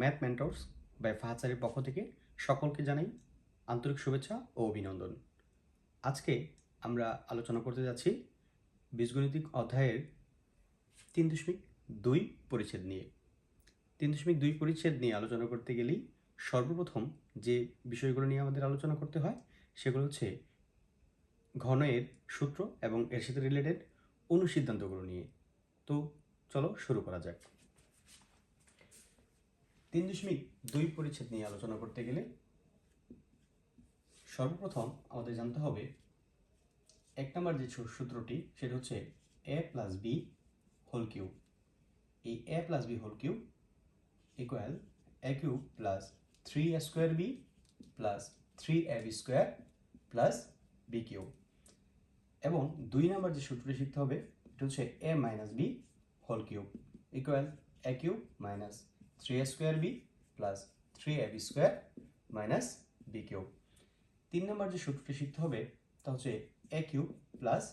Math mentors by Fahad পক্ষ থেকে সকলকে জানাই আন্তরিক শুভেচ্ছা ও অভিনন্দন। আজকে আমরা আলোচনা করতে যাচ্ছি বীজগণিতিক অধ্যায়ের তিন দশমিক দুই পরিচ্ছেদ নিয়ে। তিন দশমিক দুই পরিচ্ছেদ নিয়ে আলোচনা করতে গেলেই সর্বপ্রথম যে বিষয়গুলো নিয়ে আমাদের আলোচনা করতে হয় সেগুলো হচ্ছে ঘনয়ের সূত্র এবং এর সাথে রিলেটেড অনুসিদ্ধান্তগুলো নিয়ে। তো চলো শুরু করা যাক। তিন দশমিক দুই পরিচ্ছেদ নিয়ে আলোচনা করতে গেলে সর্বপ্রথম আমাদের জানতে হবে এক নম্বর যে সূত্রটি, সেটা হচ্ছে A plus B whole cube এই A plus B whole cube equal A cube plus three A square B plus three A B square plus B cube এবং দুই নম্বর যে সূত্রটি শিখতে হবে, এটা হচ্ছে A minus B whole cube equal A cube minus three A square B plus three A B square minus B cube তিন নম্বর যে সূত্রটি শিখতে হবে, তা হচ্ছে A cube plus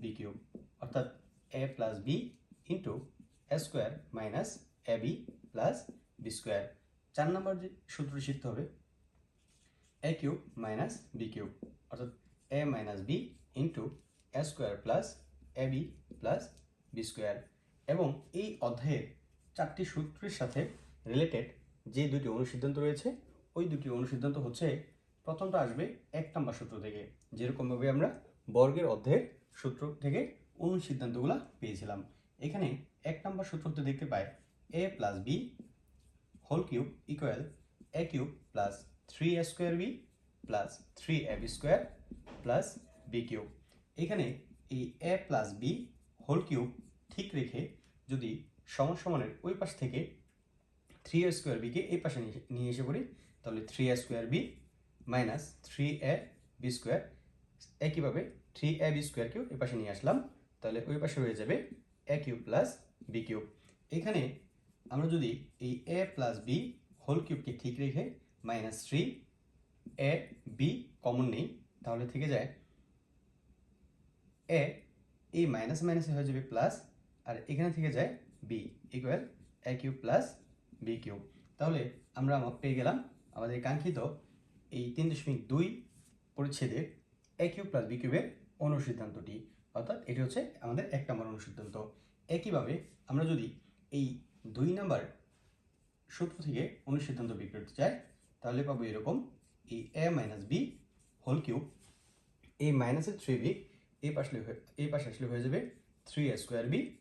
B cube অর্থাৎ A plus B into A square minus A B plus B square চার নম্বর যে সূত্রটি শিখতে হবে A cube minus B cube অর্থাৎ A minus B into A square plus A B plus B square এবং এই অধ্যায়ের চারটি সূত্রের সাথে রিলেটেড যে দুটি অনুসিদ্ধান্ত রয়েছে, ওই দুটি অনুসিদ্ধান্ত হচ্ছে, প্রথমটা আসবে এক নম্বর সূত্র থেকে, যেরকমভাবে আমরা বর্গের অধ্যায়ের সূত্র থেকে অনুসিদ্ধান্তগুলো পেয়েছিলাম। এখানে এক নম্বর সূত্রতে দেখতে পাই A plus B whole cube equal A cube plus three A square B plus three A B square plus B cube এখানে এই A plus B whole cube ঠিক রেখে যদি সমান সমানের ওই পাশ থেকে থ্রি এ স্কোয়ার বিকে এই পাশে নিয়ে এসে- পড়ি, তাহলে three a square b minus three a b square একইভাবে থ্রি এ বি স্কোয়ারকেও এই পাশে নিয়ে আসলাম, তাহলে ওই পাশে হয়ে যাবে a cube plus b cube এখানে আমরা যদি এই এ প্লাস বি হোল কিউবকে ঠিক রেখে minus three a b common নেই, তাহলে থেকে যায় এ এই মাইনাস মাইনাসে হয়ে যাবে প্লাস আর এখানে থেকে যায় b equal a cube plus b cube তাহলে আমরা আমা- পেয়ে গেলাম আমাদের কাঙ্ক্ষিত এই তিন দশমিক দুই পরিচ্ছেদের এ কিউব প্লাস বি কিউবের অনুসিদ্ধান্তটি। অর্থাৎ এটি হচ্ছে আমাদের এক নম্বর অনুসিদ্ধান্ত। একইভাবে আমরা যদি এই দুই নাম্বার সূত্র থেকে অনুসিদ্ধান্ত বের করতে চাই, তাহলে পাবো এরকম এই a minus b whole cube এই মাইনাসের থ্রি বি এই পাশে এই পাশে আসলে হয়ে যাবে three a square b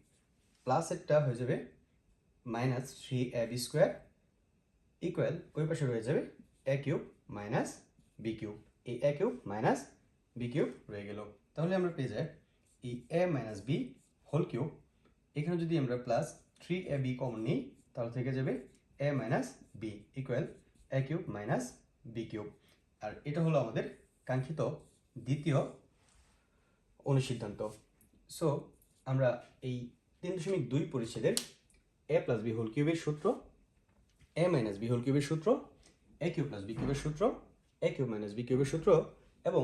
plus একটা হয়ে যাবে minus three a b square equal ওই পাশে রয়ে যাবে a cube minus b cube এই a cube minus b cube রয়ে গেল। তাহলে আমরা পেয়ে যাই এই a minus b whole cube এখানে যদি আমরা plus three a b common নিই, তাহলে থেকে যাবে a minus b equal a cube minus b cube আর এটা হলো আমাদের কাঙ্ক্ষিত দ্বিতীয় অনুসিদ্ধান্ত। সো আমরা এই তিন দশমিক দুই পরিচ্ছেদের এ প্লাস বি হোল কিউবের সূত্র এ মাইনাস বি হোল কিউবের সূত্র এ কিউব প্লাস বি কিউবের সূত্র এ কিউব মাইনাস বি কিউবের সূত্র এবং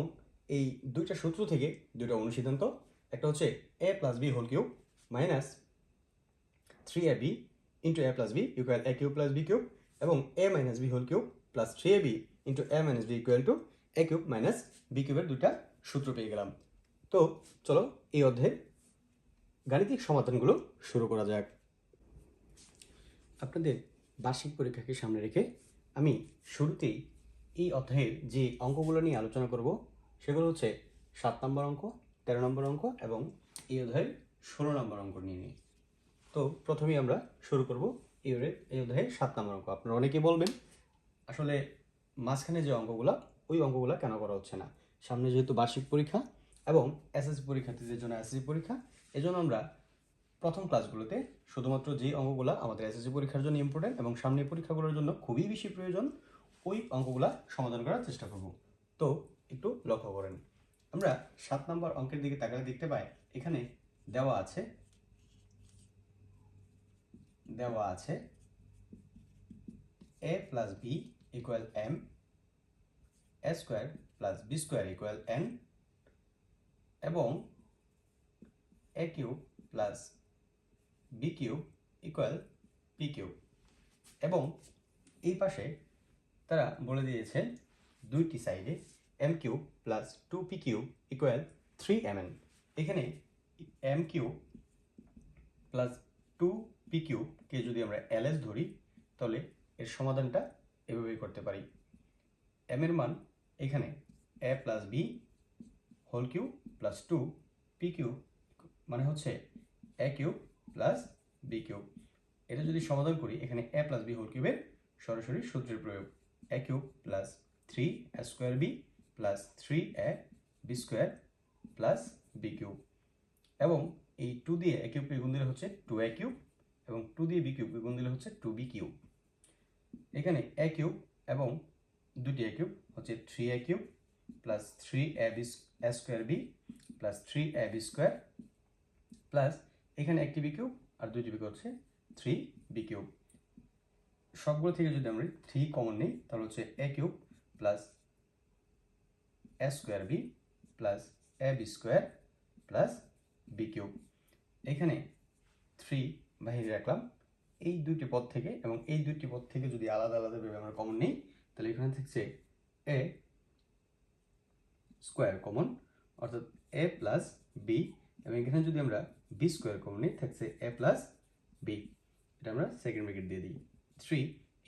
এই দুইটা সূত্র থেকে দুইটা অনুসিদ্ধান্ত, একটা হচ্ছে a plus b whole cube minus three a b into a plus b equal a cube plus b cube এবং a minus b whole cube plus three a b into a minus b equal to a cube minus b কিউবের দুইটা সূত্র পেয়ে গেলাম। তো চলো এই অধ্যায়ের গাণিতিক সমাধানগুলো শুরু করা যাক। আপনাদের বার্ষিক পরীক্ষাকে সামনে রেখে আমি শুরুতেই এই অধ্যায়ের যে অঙ্কগুলো নিয়ে আলোচনা করব, সেগুলো হচ্ছে সাত নম্বর অঙ্ক, তেরো নম্বর অঙ্ক এবং এই অধ্যায়ের ষোলো নম্বর অঙ্ক নিয়ে নিয়ে তো প্রথমেই আমরা শুরু করব এই এই অধ্যায়ের সাত নম্বর অঙ্ক। আপনারা অনেকে বলবেন, আসলে মাঝখানে যে অঙ্কগুলো, ওই অঙ্কগুলো কেন করা হচ্ছে না? সামনে যেহেতু বার্ষিক পরীক্ষা এবং এসএসসি পরীক্ষার্থীদের জন্য এসএসসি পরীক্ষা, এজন্য আমরা প্রথম ক্লাসগুলোতে শুধুমাত্র যে অঙ্কগুলো আমাদের এসএসসি পরীক্ষার জন্য ইম্পর্টেন্ট এবং সামনের পরীক্ষাগুলোর জন্য খুবই বেশি প্রয়োজন, ওই অঙ্কগুলো সমাধান করার চেষ্টা করব। তো একটু লক্ষ্য করেন। আমরা সাত নম্বর অঙ্কের দিকে তাকালে দেখতে পাই, এখানে দেওয়া আছে দেওয়া আছে a plus b equal m a square plus b square equal n এবং a cube plus b cube equal p cube. এবং এই পাশে তারা বলে দিয়েছে দুইটি সাইডে m q plus two p q equal three m n এখানে m q plus two p কিউকে যদি আমরা এল এস ধরি, তাহলে এর সমাধানটা এভাবেই করতে পারি। এম এর মান এখানে a plus b whole q plus two p q মানে হচ্ছে a q plus b q এটা যদি সমাধান করি, এখানে এ প্লাস বি হোল কিউবের সরাসরি সূত্রের প্রয়োগ। A cube plus three a square b plus three a b square plus b cube এবং এই টু দিয়ে এ কিউবকে গুণ দিলে হচ্ছে টু এ কিউব এবং টু দিয়ে বি কিউবকে গুণ দিলে হচ্ছে টু বি কিউব এখানে এ কিউব এবং দুটি এ কিউব হচ্ছে three a cube plus three a b square b plus three a b square plus এখানে একটি বি কিউব আর দুইটি বি কিউব হচ্ছে থ্রি বি কিউব সবগুলো থেকে যদি আমরা থ্রি কমন নিই, তাহলে হচ্ছে a cube plus a square b plus a b square plus b cube এখানে থ্রি বাহিরে রাখলাম। এই দুইটি পদ থেকে এবং এই দুইটি পদ থেকে যদি আলাদা আলাদাভাবে আমরা কমন নিই, তাহলে এখানে থাকছে এ স্কোয়ার কমন অর্থাৎ এ প্লাস বি এবং এখানে যদি আমরা বি স্কোয়ার কমন থাকছে এ প্লাস বি এটা আমরা সেকেন্ড ব্র্যাকেট দিয়ে দিই। থ্রি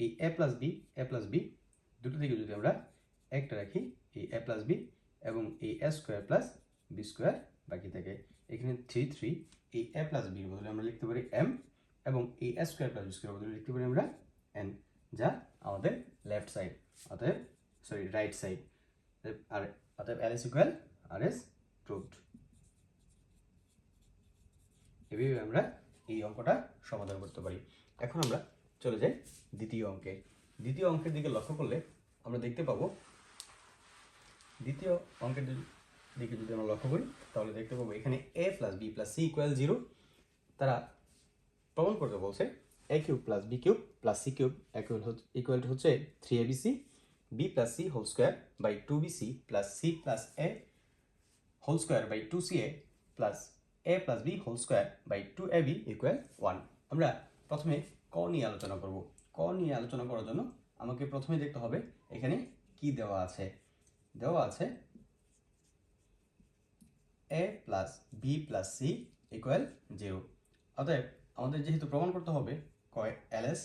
এই a plus b a plus b দুটো থেকে যদি আমরা একটা রাখি, এই এ প্লাস বি এবং এই a square plus b square বাকি থাকে। এখানে থ্রি থ্রি এই এ প্লাস বির বদলে আমরা লিখতে পারি এম এবং এই a square plus b square বদলে লিখতে পারি আমরা এন যা আমাদের লেফট সাইড অতএব সরি রাইট সাইড আর, অতএব L S equal R S truth এভাবে আমরা এই অঙ্কটা সমাধান করতে পারি। এখন আমরা চলে যাই দ্বিতীয় অঙ্কে। দ্বিতীয় অঙ্কের দিকে লক্ষ্য করলে আমরা দেখতে পাবো, দ্বিতীয় অঙ্কের দিকে যদি আমরা লক্ষ্য করি, তাহলে দেখতে পাবো এখানে a plus b plus c equal zero তারা প্রমাণ করতে বলছে a cube plus b cube plus c cube equal হচ্ছে three a b c b plus c whole square by two b c plus c plus a whole square by two c a plus a plus b whole square by two a b one আমরা প্রথমে ক নিয়ে আলোচনা করব। ক নিয়ে আলোচনা করার জন্য আমাকে প্রথমে দেখতে হবে এখানে কি দেওয়া আছে। দেওয়া আছে a plus b plus c equal zero অতএব আমাদের যেহেতু প্রমাণ করতে হবে কয় এল এস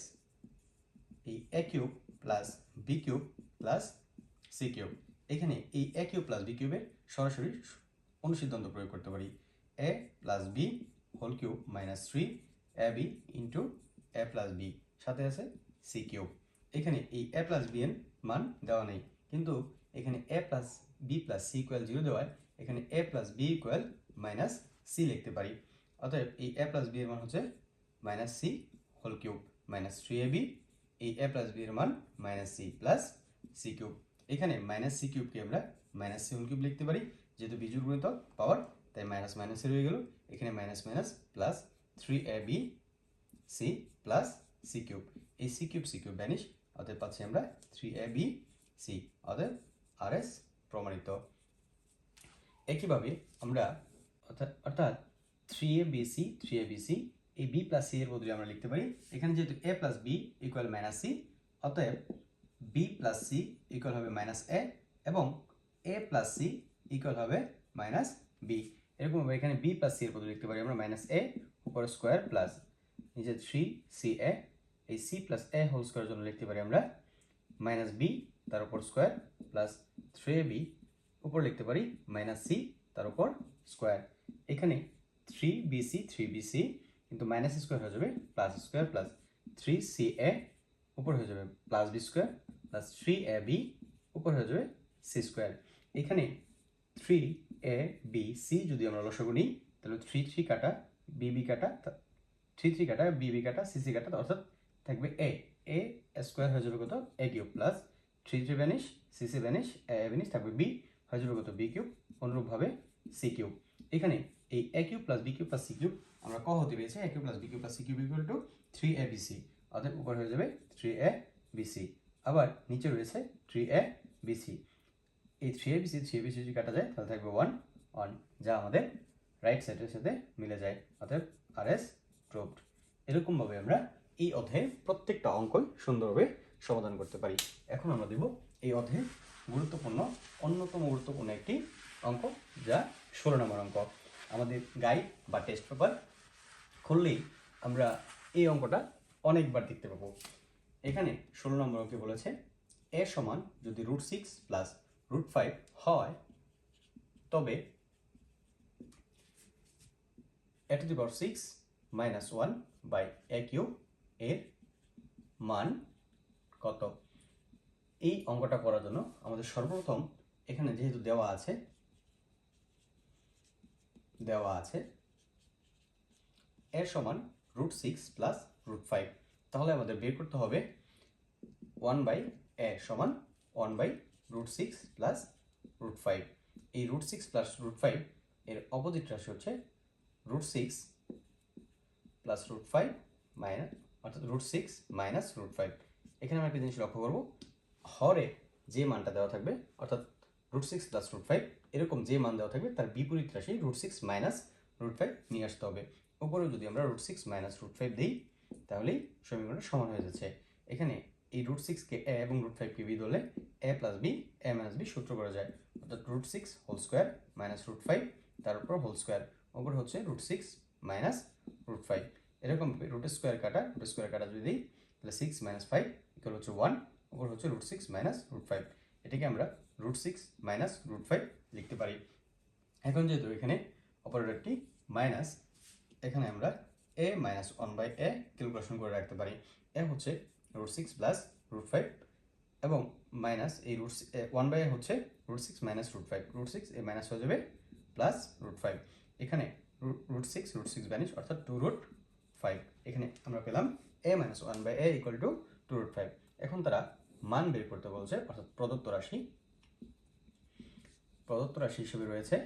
এই a cube plus b cube plus c cube এখানে এই এ কিউব প্লাস বি কিউবের সরাসরি অনুসিদ্ধান্ত প্রয়োগ করতে পারি। A plus b whole cube minus three a b into a plus b সাথে আছে সি কিউব এখানে এই এ প্লাস বি এর মান দেওয়া নেই। কিন্তু এখানে a plus b plus c equal zero দেওয়ায় এখানে a plus b equal minus c লিখতে পারি। অতএব এই এ প্লাস বি এর মান হচ্ছে minus c whole cube minus three a b এই এ প্লাস বি এর মান minus c plus c cube এখানে মাইনাস সি কিউবকে আমরা মাইনাস সি হোল কিউব লিখতে পারি। যেহেতু বিজুর গুণিতক পাওয়ার তাই মাইনাস মাইনাসে রয়ে গেল। এখানে minus minus plus three a b c plus c cube এই c cube c cube vanish অতএব পাচ্ছি আমরা থ্রি এ বি সি অতএব আর এস প্রমাণিত। একইভাবে আমরা অর্থাৎ অর্থাৎ three a b c three a b c এই বি প্লাস সি এর বদলে আমরা লিখতে পারি। এখানে যেহেতু a plus b equal minus c অতএব বি প্লাস সি ইকুয়াল হবে মাইনাস এ এবং এ প্লাস সি ইকুয়াল হবে মাইনাস বি এরকমভাবে এখানে বি প্লাস সি এর বদলে লিখতে পারি আমরা মাইনাস এ উপর স্কোয়ার প্লাস নিচে থ্রি সি এ এই c plus a whole square জন্য লিখতে পারি আমরা মাইনাস বি তার উপর স্কোয়ার প্লাস থ্রি বি উপর লিখতে পারি মাইনাস সি তার উপর স্কোয়ার এখানে three b c three b c কিন্তু মাইনাস স্কোয়ার হয়ে যাবে plus square plus three c a উপর হয়ে যাবে plus b square plus three a b উপর হয়ে যাবে সি স্কোয়ার এখানে থ্রি এ বি সি যদি আমরা লসগু নিই, তাহলে থ্রি থ্রি কাটা বি বি কাটা থ্রি থ্রি কাটা বি বি কাটা সি সি কাটা অর্থাৎ থাকবে এ এ স্কোয়ার হয়ে যাবে কত? A cube plus three three vanish c c vanish a vanish থাকবে বি হয়ে যাবে কত? বি কিউব অনুরূপভাবে সি কিউব এখানে এই a cube plus b cube plus c cube আমরা ক হতে পেরেছি? A cube plus b cube plus c cube equal to three a b c অর্থাৎ উপর হয়ে যাবে থ্রি এ বি সি আবার নিচে রয়েছে থ্রি এ বি সি এই three a b c three a b c যদি কাটা যায়, তাহলে থাকবে ওয়ান ওয়ান যা আমাদের রাইট সাইডের সাথে মিলে যায় অর্থাৎ আর এস ট্রুভড এরকমভাবে আমরা এই অধ্যায়ে প্রত্যেকটা অঙ্কই সুন্দরভাবে সমাধান করতে পারি। এখন আমরা দেব এই অধ্যায়ে গুরুত্বপূর্ণ, অন্যতম গুরুত্বপূর্ণ একটি অঙ্ক, যা ষোলো নম্বর অঙ্ক। আমাদের গাইড বা টেস্ট পেপার খুললেই আমরা এই অঙ্কটা অনেকবার দেখতে পাবো। এখানে ষোলো নম্বর অঙ্কে বলেছে এ সমান যদি root six plus root five হয়, তবে a to the power six minus one by a q এর মান কত? এই অঙ্কটা করার জন্য আমাদের সর্বপ্রথম এখানে যেহেতু দেওয়া আছে দেওয়া আছে এর সমান root six plus root five তাহলে আমাদের বের করতে হবে ওয়ান বাই এ সমান one by root six plus root five এই root six plus root five এর অপোজিট রাশি হচ্ছে root six plus root five minus অর্থাৎ root six minus root five এখানে আমরা একটা জিনিস লক্ষ্য করব। হরে যে মানটা দেওয়া থাকবে, অর্থাৎ root six plus root five এরকম যে মান দেওয়া থাকবে, তার বিপরীত রাশি root six minus root five নিয়ে আসতে হবে। উপরেও যদি আমরা root six minus root five দিই, তাহলেই সমীকরণটা সমান হয়ে যাচ্ছে। এখানে এই রুট সিক্সকে এ এবং রুট ফাইভকে বি ধরলে a plus b a minus b সূত্র করা যায়। অর্থাৎ root six whole square minus root five তার উপর হোল স্কোয়ার ওপর হচ্ছে root six minus root five এরকম রুট স্কোয়ার কাটা রুট স্কোয়ার কাটা যদি দিই, তাহলে সিক্স মাইনাস ফাইভ ইকুয়াল হচ্ছে ওয়ান ওপর হচ্ছে root six minus root five এটাকে আমরা root six minus root five লিখতে পারি। এখন যেহেতু এখানে অপারেটরটি মাইনাস এখানে আমরা a minus one by a calculation করে রাখতে পারি। এ হচ্ছে root six plus root five এবং মাইনাস এই রুট ওয়ান বাই হচ্ছে root six minus root five root six এ মাইনাস হয়ে যাবে প্লাস রুট ফাইভ এখানে root six root six vanish অর্থাৎ টু রুট ফাইভ এখানে আমরা পেলাম a minus one by a equal to two root five এখন তারা মান বের করতে বলছে, অর্থাৎ প্রদত্ত রাশি। প্রদত্ত রাশি হিসেবে রয়েছে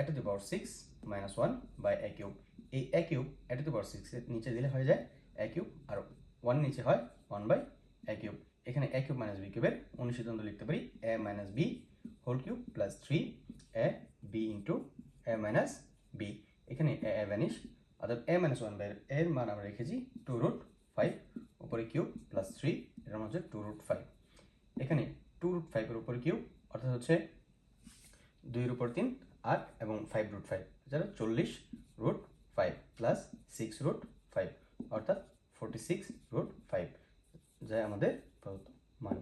a to the power six minus one by a cube এই এ কিউব এ টু দি পাওয়ার সিক্সের নিচে দিলে হয়ে যায় এ কিউব আর ওয়ান নিচে হয় ওয়ান বাই এ কিউব এখানে এ কিউব মাইনাস বি কিউবের অনুশীলন লিখতে পারি a minus b whole cube plus three a b into a minus b এখানে এ এ ভ্যানিশ অর্থাৎ এ মাইনাস ওয়ান বাই এর মান আমরা রেখেছি টু রুট ফাইভ উপরে কিউব প্লাস থ্রি এর মান হচ্ছে টু রুট ফাইভ এখানে টু রুট ফাইভের উপরে কিউব অর্থাৎ হচ্ছে দুইয়ের উপর তিন আট এবং ফাইভ রুট ফাইভ যারা চল্লিশ root five plus six root five অর্থাৎ ফোরটি সিক্স রুট ফাইভ যা আমাদের প্রদত্ত মান।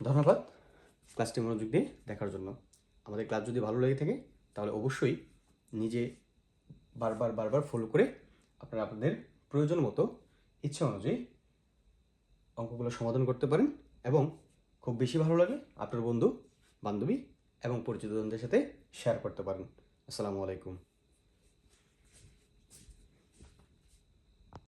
ধন্যবাদ ক্লাসটি মনোযোগ দিয়ে দেখার জন্য। আমাদের ক্লাস যদি ভালো লেগে থাকে, তাহলে অবশ্যই নিজে বারবার বারবার ফলো করে আপনারা আপনাদের প্রয়োজন মতো ইচ্ছা অনুযায়ী অঙ্কগুলো সমাধান করতে পারেন এবং খুব বেশি ভালো লাগে আপনার বন্ধু, বান্ধবী এবং পরিচিতজনদের সাথে শেয়ার করতে পারেন। আসসালামু আলাইকুম।